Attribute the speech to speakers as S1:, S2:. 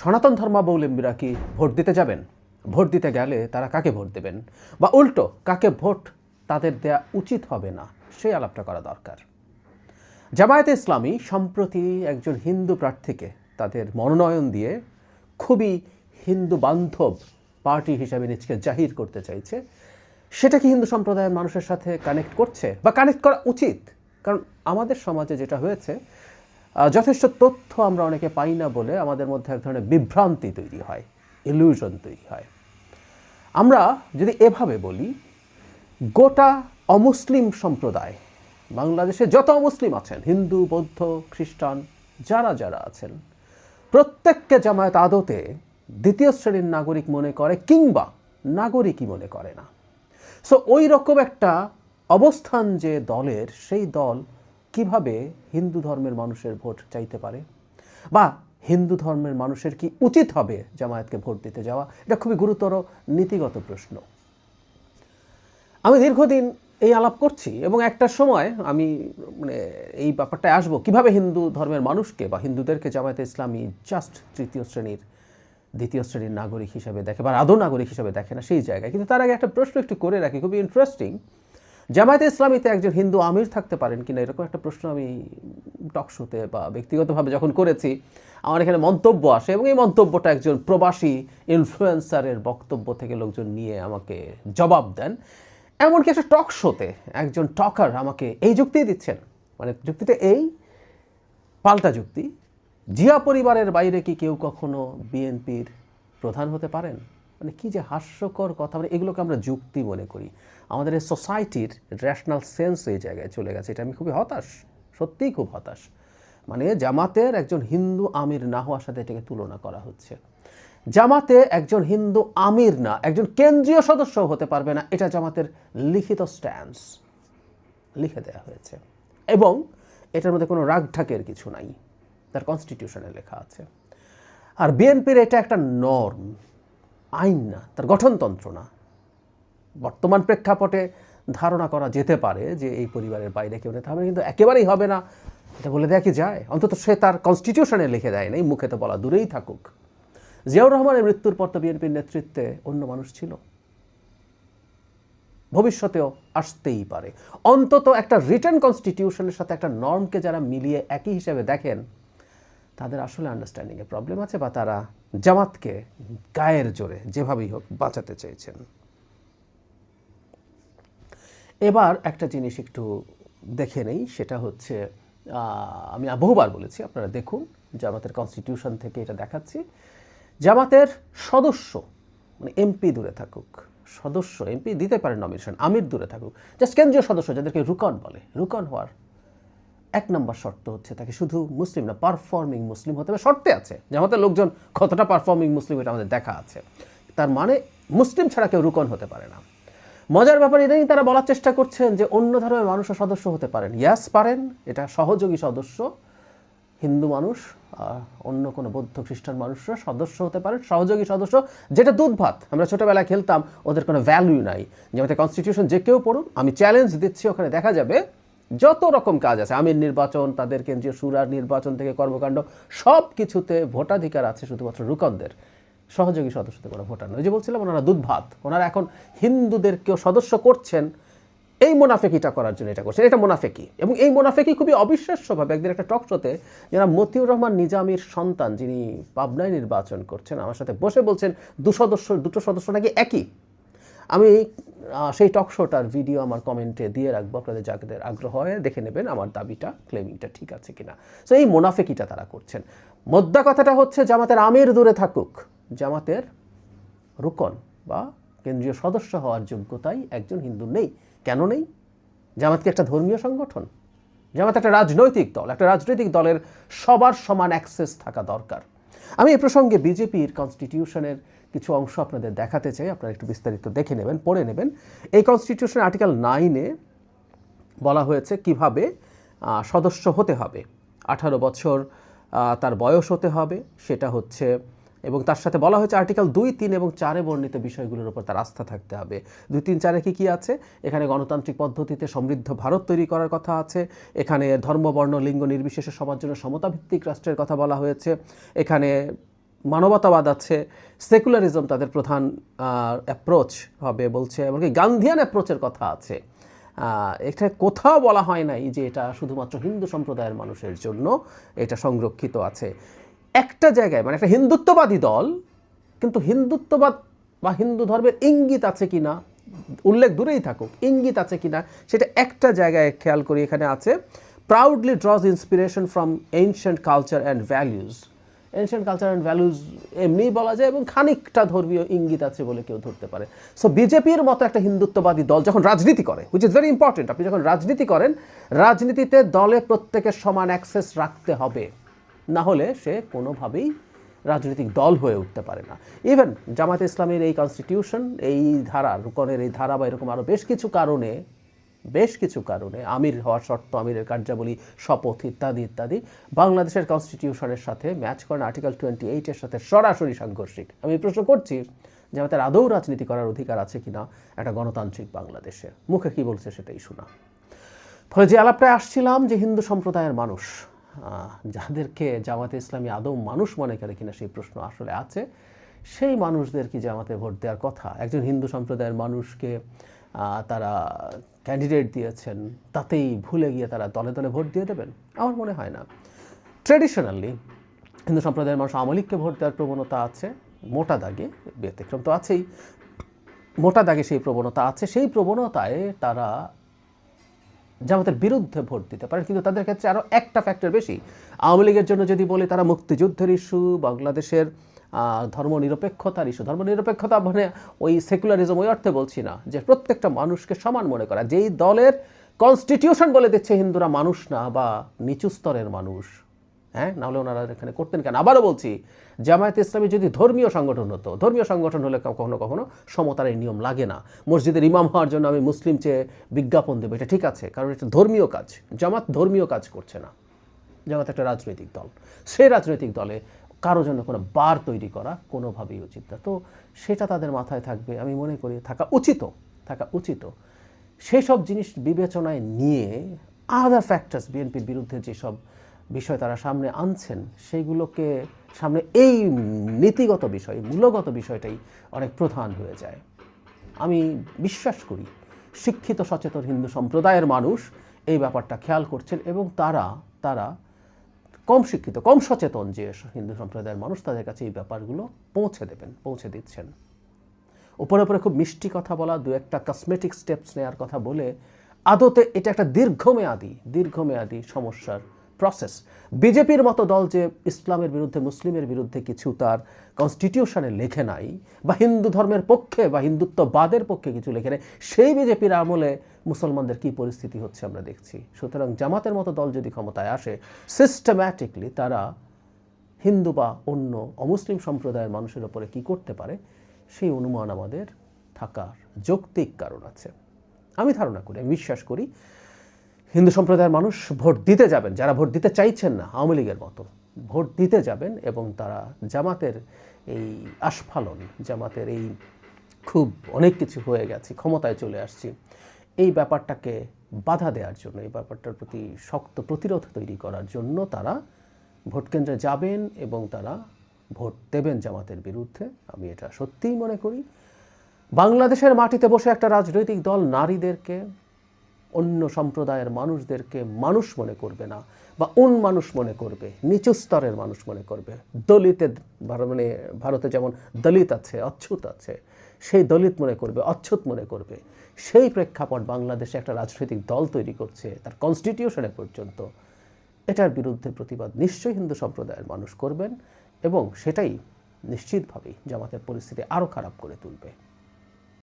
S1: সনাতন ধর্মাবলম্বীরা কি ভোট দিতে যাবেন? ভোট দিতে গেলে তারা কাকে ভোট দেবেন? বা উল্টো, কাকে ভোট তাদের দেয়া উচিত হবে না? সেই আলাপটা করা দরকার। জামায়াতে ইসলামী সম্প্রতি একজন হিন্দু প্রার্থীকে তাদের মনোনয়ন দিয়ে খুবই হিন্দু বান্ধব পার্টি হিসাবে নিজকে জাহির করতে চাইছে। সেটা কি হিন্দু সম্প্রদায়ের মানুষের সাথে কানেক্ট করছে? বা কানেক্ট করা উচিত? কারণ আমাদের সমাজে যেটা হয়েছে যথেষ্ট তথ্য আমরা অনেকে পাই না বলে আমাদের মধ্যে এক ধরনের বিভ্রান্তি তৈরি হয় ইলিউশন তৈরি হয়। আমরা যদি এভাবে বলি, গোটা অমুসলিম সম্প্রদায়, বাংলাদেশে যত অমুসলিম আছেন, হিন্দু, বৌদ্ধ, খ্রিস্টান, যারা যারা আছেন, প্রত্যেককে জামায়াত আদতে দ্বিতীয় শ্রেণির নাগরিক মনে করে কিংবা নাগরিকই মনে করে না। সো ওই রকম একটা অবস্থান যে দলের, সেই দল কীভাবে হিন্দু ধর্মের মানুষের ভোট চাইতে পারে? বা হিন্দু ধর্মের মানুষের কি উচিত হবে জামায়াতকে ভোট দিতে যাওয়া? এটা খুবই গুরুতর নীতিগত প্রশ্ন। আমি দীর্ঘদিন এই আলাপ করছি এবং একটা সময় আমি মানে এই ব্যাপারটায় আসব। কীভাবে হিন্দু ধর্মের মানুষকে বা হিন্দুদেরকে জামায়াতে ইসলামী জাস্ট তৃতীয় শ্রেণির, দ্বিতীয় শ্রেণির নাগরিক হিসাবে দেখে বা আদৌ নাগরিক হিসাবে দেখে না সেই জায়গায়। কিন্তু তার আগে একটা প্রশ্ন একটু করে রাখি, খুবই ইন্টারেস্টিং জামায়াতে ইসলামীতে একজন হিন্দু আমির থাকতে পারেন কিনা এরকম একটা প্রশ্ন আমি টক শোতে বা ব্যক্তিগতভাবে যখন করেছি, আমার এখানে মন্তব্য আসে এবং এই মন্তব্যটা একজন প্রবাসী ইনফ্লুয়েন্সারের বক্তব্য থেকে লোকজন নিয়ে আমাকে জবাব দেন। এমনকি একটা টক শোতে একজন টকার আমাকে এই যুক্তি দিচ্ছেন। মানে যুক্তিটা এই, পাল্টা যুক্তি, জিয়া পরিবারের বাইরে কি কেউ কখনো বিএনপির প্রধান হতে পারেন? মানে কি যে হাস্যকর কথা মানে এগুলোকে আমরা যুক্তি মনে করি। আমাদের এই সোসাইটির রেশনাল সেন্স এই জায়গায় চলে গেছে। এটা আমি খুবই হতাশ, সত্যিই খুব হতাশ। মানে জামাতের একজন হিন্দু আমির না হওয়ার সাথে এটাকে তুলনা করা হচ্ছে। জামাতে একজন হিন্দু আমির না, একজন কেন্দ্রীয় সদস্য হতে পারবে না, এটা জামাতের লিখিত স্ট্যান্স লিখে দেওয়া হয়েছে। এবং এটার মধ্যে কোনো রাগ ঢাকের কিছু নাই। তার কনস্টিটিউশনে লেখা আছে। আর বিএনপির এটা একটা নর্ম আইন না, তার গঠনতন্ত্র না। বর্তমান প্রেক্ষাপটে ধারণা করা যেতে পারে যে এই পরিবারের বাইরে কেউ নেতা হবে কিন্তু একেবারেই হবে না। এটা বলে দেয়া কি যায়? অন্তত সে তার কনস্টিটিউশনে লিখে দেয় নাই, মুখে তো বলা দূরেই থাকুক। জিয়াউর রহমানের মৃত্যুর পর তো বিএনপির নেতৃত্বে অন্য মানুষ ছিল। ভবিষ্যতেও আসতেই পারে। অন্তত একটা রিটার্ন কনস্টিটিউশনের সাথে একটা নর্মকে যারা মিলিয়ে একই হিসেবে দেখেন, তাদের আসলে আন্ডারস্ট্যান্ডিংয়ে প্রবলেম আছে বা তারা জামাতকে গায়ের জোরে যেভাবেই হোক বাঁচাতে চেয়েছেন। এবার একটা জিনিস একটু দেখে নেই, সেটা হচ্ছে আমি বহুবার বলেছি, আপনারা দেখুন, জামাতের কনস্টিটিউশন থেকে এটা দেখাচ্ছি। জামাতের সদস্য মানে এমপি দূরে থাকুক, সদস্য এমপি দিতে পারেন নমিনেশন আমির দূরে থাকুক জাস্ট কেন্দ্রীয় সদস্য যাদেরকে রুকন বলে, রুকন হওয়ার এক নম্বর শর্ত হচ্ছে তাকে শুধু মুসলিম না পারফর্মিং মুসলিম হতে হবে, শর্তে আছে। জামাতের লোকজন কতটা পারফর্মিং মুসলিম, এটা আমাদের দেখা আছে। তার মানে মুসলিম ছাড়া কেউ রুকন হতে পারে না। মজার ব্যাপার ইদানিং তারা বলার চেষ্টা করছেন যে অন্য ধর্মের মানুষও সদস্য হতে পারেন। ইয়াস পারেন, এটা সহযোগী সদস্য, হিন্দু মানুষ অন্য কোনো বৌদ্ধ খ্রিস্টান মানুষরা সদস্য হতে পারেন, সহযোগী সদস্য, যেটা দুধ ভাত। আমরা ছোটোবেলায় খেলতাম, ওদের কোনো ভ্যালু নাই। যে আমাদের কনস্টিটিউশন যে কেউ পড়ুন আমি চ্যালেঞ্জ দিচ্ছি, ওখানে দেখা যাবে যত রকম কাজ আছে। আমির নির্বাচন, তাদের কেন্দ্রীয় সুরার নির্বাচন থেকে কর্মকাণ্ড সব কিছুতে ভোটাধিকার আছে শুধুমাত্র রুকনদের। সহযোগী সদস্যতে কোনো ভোটার নয় যে বলছিলাম, ওনারা দুধ ভাত ওনারা এখন হিন্দুদেরকেও সদস্য করছেন। এই মোনাফেকিটা করার জন্য এটা করছেন। এটা মোনাফেকি। এবং এই মোনাফেকি খুবই অবিশ্বাস্যভাবে একদিন একটা টক শোতে যারা মতিউর রহমান নিজামীর সন্তান, যিনি পাবনায় নির্বাচন করছেন, আমার সাথে বসে বলছেন, দু সদস্য, দুটো সদস্য নাকি একই? আমি সেই টক শোটার ভিডিও আমার কমেন্টে দিয়ে রাখব। আপনাদের যাদের আগ্রহ হয়, দেখে নেবেন আমার দাবিটা ক্লেমিংটা ঠিক আছে কিনা। সো এই মোনাফেকিটা তারা করছেন। মোদ্দা কথাটা হচ্ছে, জামাতের আমির দূরে থাকুক। জামাতের রুকন বা কেন্দ্রীয় সদস্য হওয়ার যোগ্যতাই একজন হিন্দু নেই। কেন নেই? জামাত কি একটা ধর্মীয় সংগঠন? জামাত একটা রাজনৈতিক দল। একটা রাজনৈতিক দলের সবার সমান অ্যাক্সেস থাকা দরকার। আমি এই প্রসঙ্গে বিজেপির কনস্টিটিউশনের কিছু অংশ আপনাদের দেখাতে চাই। আপনারা একটু বিস্তারিত দেখে নেবেন, পড়ে নেবেন। এই কনস্টিটিউশন আর্টিকেল নাইনে বলা হয়েছে কীভাবে সদস্য হতে হবে। আঠারো বছর তার বয়স হতে হবে। সেটা হচ্ছে এবং তার সাথে বলা হয়েছে আর্টিকেল দুই, তিন এবং চারে বর্ণিত বিষয়গুলোর উপর তার আস্থা থাকতে হবে। দুই, তিন, চারে কি কি আছে? এখানে গণতান্ত্রিক পদ্ধতিতে সমৃদ্ধ ভারত তৈরি করার কথা আছে। এখানে ধর্ম, বর্ণ, লিঙ্গ নির্বিশেষে সবার জন্য সমতাভিত্তিক রাষ্ট্রের কথা বলা হয়েছে। এখানে মানবতাবাদ আছে। সেকুলারিজম তাদের প্রধান অ্যাপ্রোচ হবে বলছে এমনকি গান্ধিয়ান অ্যাপ্রোচের কথা আছে। এটা কোথাও বলা হয় নাই যে এটা শুধুমাত্র হিন্দু সম্প্রদায়ের মানুষের জন্য এটা সংরক্ষিত আছে। একটা জায়গায় মানে একটা হিন্দুত্ববাদী দল, কিন্তু হিন্দুত্ববাদ বা হিন্দু ধর্মের ইঙ্গিত আছে কি না? উল্লেখ দূরেই থাকুক, ইঙ্গিত আছে কিনা সেটা একটা জায়গায় খেয়াল করি এখানে আছে proudly draws inspiration from ancient culture and values ancient culture and values এমনিই বলা যায় এবং খানিকটা ধর্মীয় ইঙ্গিত আছে বলে কেউ ধরতে পারে। সো বিজেপির মতো একটা হিন্দুত্ববাদী দল যখন রাজনীতি করে হুইচ ইজ ভেরি ইম্পর্টেন্ট আপনি যখন রাজনীতি করেন, রাজনীতিতে দলে প্রত্যেকের সমান অ্যাক্সেস রাখতে হবে। না হলে সে কোনোভাবেই রাজনৈতিক দল হয়ে উঠতে পারে না। ইভেন জামাত ইসলামের এই কনস্টিটিউশন এই ধারা, রুকনের এই ধারা বা এরকম আরও বেশ কিছু কারণে, বেশ কিছু কারণে, আমির হওয়ার শর্ত, আমিরের কার্যাবলী, শপথ ইত্যাদি ইত্যাদি, বাংলাদেশের কনস্টিটিউশনের সাথে ম্যাচ করেন আর্টিকেল টোয়েন্টি এইটের সাথে সরাসরি সাংঘর্ষিক। আমি প্রশ্ন করছি যে আমাদের আদৌ রাজনীতি করার অধিকার আছে কিনা একটা গণতান্ত্রিক বাংলাদেশে মুখে কি বলছে সেটাই শোনা। ফলে যে আলাপটায় আসছিলাম যে হিন্দু সম্প্রদায়ের মানুষ যাদেরকে জামাতে ইসলামী আদৌ মানুষ মনে করে কিনা সেই প্রশ্ন আসলে আছে। সেই মানুষদের কি জামাতে ভোট দেওয়ার কথা? একজন হিন্দু সম্প্রদায়ের মানুষকে তারা ক্যান্ডিডেট দিয়েছেন, তাতেই ভুলে গিয়ে তারা দলে দলে ভোট দিয়ে দেবেন? আমার মনে হয় না। ট্রেডিশনালি হিন্দু সম্প্রদায়ের মানুষ আওয়ামী লীগকে ভোট দেওয়ার প্রবণতা আছে, মোটা দাগে, ব্যতিক্রম তো আছেই। মোটা দাগে সেই প্রবণতা আছে। সেই প্রবণতায় তারা জামাতের বিরুদ্ধে ভোট দিতে পারেন। কিন্তু তাদের ক্ষেত্রে আরও একটা ফ্যাক্টর বেশি। আওয়ামী লীগের জন্য যদি বলি, তারা মুক্তিযুদ্ধের ইস্যু বাংলাদেশের ধর্মনিরপেক্ষতার ইস্যু ধর্মনিরপেক্ষতা মানে ওই সেকুলারিজম ওই অর্থে বলছি না, যে প্রত্যেকটা মানুষকে সমান মনে করা। যেই দলের কনস্টিটিউশন বলে দিচ্ছে হিন্দুরা মানুষ না বা নিচু স্তরের মানুষ। হ্যাঁ? নাহলে ওনারা এখানে করতেন কেন? আবারও বলছি, জামায়াত ইসলামী যদি ধর্মীয় সংগঠন হতো, ধর্মীয় সংগঠন হলে কখনো কখনো সমতার এই নিয়ম লাগে না। মসজিদের ইমাম হওয়ার জন্য আমি মুসলিম চেয়ে বিজ্ঞাপন দেবো। এটা ঠিক আছে, কারণ এটা ধর্মীয় কাজ। জামাত ধর্মীয় কাজ করছে না। জামাত একটা রাজনৈতিক দল। সেই রাজনৈতিক দলে কারও জন্য কোনো বার তৈরি করা কোনোভাবেই উচিত না। তো সেটা তাদের মাথায় থাকবে, আমি মনে করি থাকা উচিত থাকা উচিত। সেসব জিনিস বিবেচনায় নিয়ে আদার ফ্যাক্টার্স বিএনপির বিরুদ্ধে যেসব বিষয় তারা সামনে আনছেন সেইগুলোকে সামনে এই নীতিগত বিষয় মূলগত বিষয়টাই অনেক প্রধান হয়ে যায়। আমি বিশ্বাস করি, শিক্ষিত, সচেতন হিন্দু সম্প্রদায়ের মানুষ এই ব্যাপারটা খেয়াল করছেন এবং তারা তারা কম শিক্ষিত, কম সচেতন যে হিন্দু সম্প্রদায়ের মানুষ তাদের কাছে এই ব্যাপারগুলো পৌঁছে দেবেন, পৌঁছে দিচ্ছেন। উপরে উপরে খুব মিষ্টি কথা বলা, দু একটা কসমেটিক স্টেপস নেওয়ার কথা বলে, আদতে এটা একটা দীর্ঘমেয়াদী দীর্ঘমেয়াদী সমস্যার প্রসেস বিজেপির মতো দল যে ইসলামের বিরুদ্ধে, মুসলিমের বিরুদ্ধে কিছু তার কনস্টিটিউশনে লেখে নাই, বা হিন্দু ধর্মের পক্ষে, বা হিন্দুত্ববাদের পক্ষে কিছু লেখে নেই, সেই বিজেপির আমলে মুসলমানদের কি পরিস্থিতি হচ্ছে আমরা দেখছি। সুতরাং জামাতের মতো দল যদি ক্ষমতায় আসে সিস্টেম্যাটিকলি তারা হিন্দু বা অন্য অমুসলিম সম্প্রদায়ের মানুষের ওপরে কি করতে পারে, সেই অনুমান আমাদের থাকার যৌক্তিক কারণ আছে। আমি ধারণা করি, আমি বিশ্বাস করি হিন্দু সম্প্রদায়ের মানুষ ভোট দিতে যাবেন, যারা ভোট দিতে চাইছেন না, আওয়ামী লীগের মতো, ভোট দিতে যাবেন এবং তারা জামাতের এই আস্ফালন, জামাতের এই খুব অনেক কিছু হয়ে গেছে, ক্ষমতায় চলে আসছি, এই ব্যাপারটাকে বাধা দেওয়ার জন্য, এই ব্যাপারটার প্রতি শক্ত প্রতিরোধ তৈরি করার জন্য তারা ভোট কেন্দ্রে যাবেন এবং তারা ভোট দেবেন জামাতের বিরুদ্ধে। আমি এটা সত্যিই মনে করি। বাংলাদেশের মাটিতে বসে একটা রাজনৈতিক দল নারীদেরকে অন্য সম্প্রদায়ের মানুষদেরকে মানুষ মনে করবে না বা উন মানুষ মনে করবে, নিচু স্তরের মানুষ মনে করবে। দলিতের মানে ভারতে যেমন দলিত আছে অচ্ছুত আছে, সেই দলিত মনে করবে অচ্ছুত মনে করবে। সেই প্রেক্ষাপট বাংলাদেশে একটা রাজনৈতিক দল তৈরি করছে, তার কনস্টিটিউশনে পর্যন্ত। এটার বিরুদ্ধে প্রতিবাদ নিশ্চয়ই হিন্দু সম্প্রদায়ের মানুষ করবেন এবং সেটাই নিশ্চিতভাবেই জামাতের পরিস্থিতি আরও খারাপ করে তুলবে।